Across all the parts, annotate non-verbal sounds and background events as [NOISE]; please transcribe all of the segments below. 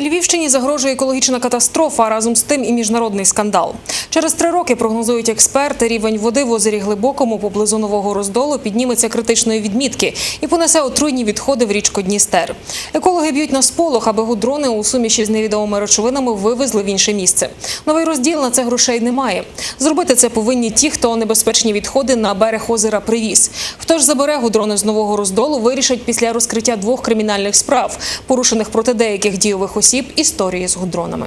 Львівщині загрожує екологічна катастрофа, а разом з тим і міжнародний скандал. Через три роки прогнозують експерти, рівень води в озері Глибокому поблизу нового роздолу підніметься критичної відмітки і понесе отруйні відходи в річку Дністер. Екологи б'ють на сполох, аби гудрони у суміші з невідомими речовинами вивезли в інше місце. Новий розділ на це грошей немає. Зробити це повинні ті, хто небезпечні відходи на берег озера привіз. Хто ж забере гудрони з нового роздолу, вирішать після розкриття двох кримінальних справ, порушених проти деяких дійових осіб історії з гудронами.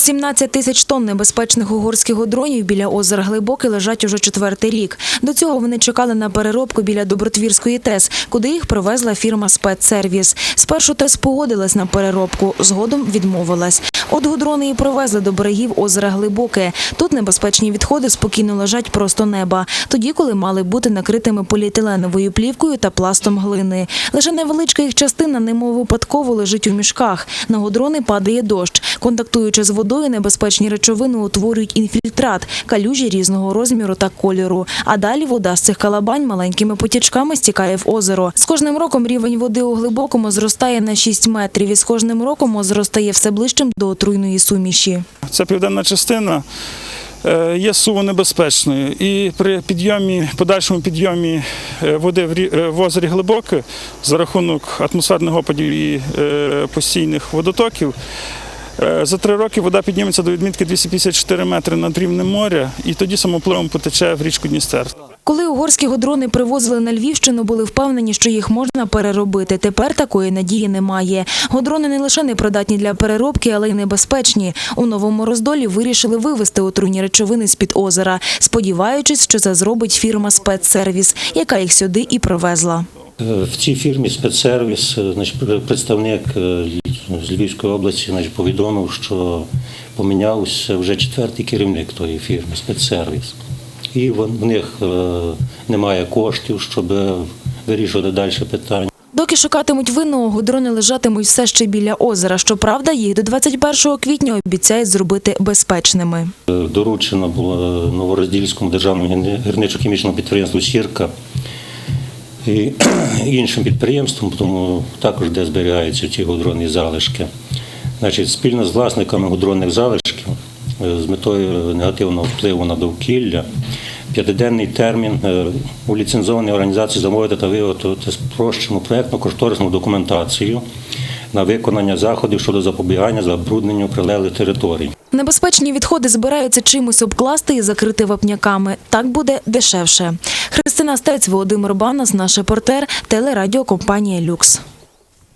17 тисяч тонн небезпечних угорських дронів біля озера Глибоке лежать уже четвертий рік. До цього вони чекали на переробку біля Добротвірської ТЕС, куди їх привезла фірма «Спецсервіс». Спершу ТЕС погодилась на переробку, згодом відмовилась. От гудрони і привезли до берегів озера Глибоке. Тут небезпечні відходи спокійно лежать просто неба, тоді, коли мали бути накритими поліетиленовою плівкою та пластом глини. Лише невеличка їх частина, немов випадково, лежить у мішках. На гудрони падає дощ. Контактуючи з водою, небезпечні речовини утворюють інфільтрат, калюжі різного розміру та кольору. А далі вода з цих калабань маленькими потічками стікає в озеро. З кожним роком рівень води у глибокому зростає на 6 метрів, і з кожним роком озеро все ближчим до отруйної суміші. Ця південна частина е, є суво небезпечною. І при підйомі, подальшому підйомі е, води е, в озері Глибоке за рахунок атмосферних опадів і постійних водотоків. Е, За три роки вода підніметься до відмітки 254 метри над рівнем моря, і тоді самопливом потече в річку Дністер. Коли угорські годрони привозили на Львівщину, були впевнені, що їх можна переробити. Тепер такої надії немає. Годрони не лише непридатні для переробки, але й небезпечні. У новому роздолі вирішили вивезти отруйні речовини з-під озера, сподіваючись, що це зробить фірма «Спецсервіс», яка їх сюди і привезла. В цій фірмі спецсервіс, е, представник е, з Львівської області повідомив, що помінявся вже четвертий керівник тої фірми спецсервіс. І в них е, немає коштів, щоб вирішувати далі питання. Доки шукатимуть винного, гудрони лежатимуть все ще біля озера. Щоправда, їх до 21 квітня обіцяють зробити безпечними. Е, Доручено було Новороздільському державному гірни- гірничо-хімічному підприємству Сірка і [CLEARS THROAT] іншим підприємствам, тому також де зберігаються ті гудронні залишки. Значить, спільно з власниками гудронних залишків е, з метою негативного впливу на довкілля п'ятиденний термін е, у ліцензованій організації замовити та виготовити спрощену проєктну кошторисну документацію на виконання заходів щодо запобігання забрудненню прилеглих територій. Небезпечні відходи збираються чимось обкласти і закрити вапняками. Так буде дешевше. Христина Стець, Володимир Банас, наш репортер, телерадіокомпанія Люкс.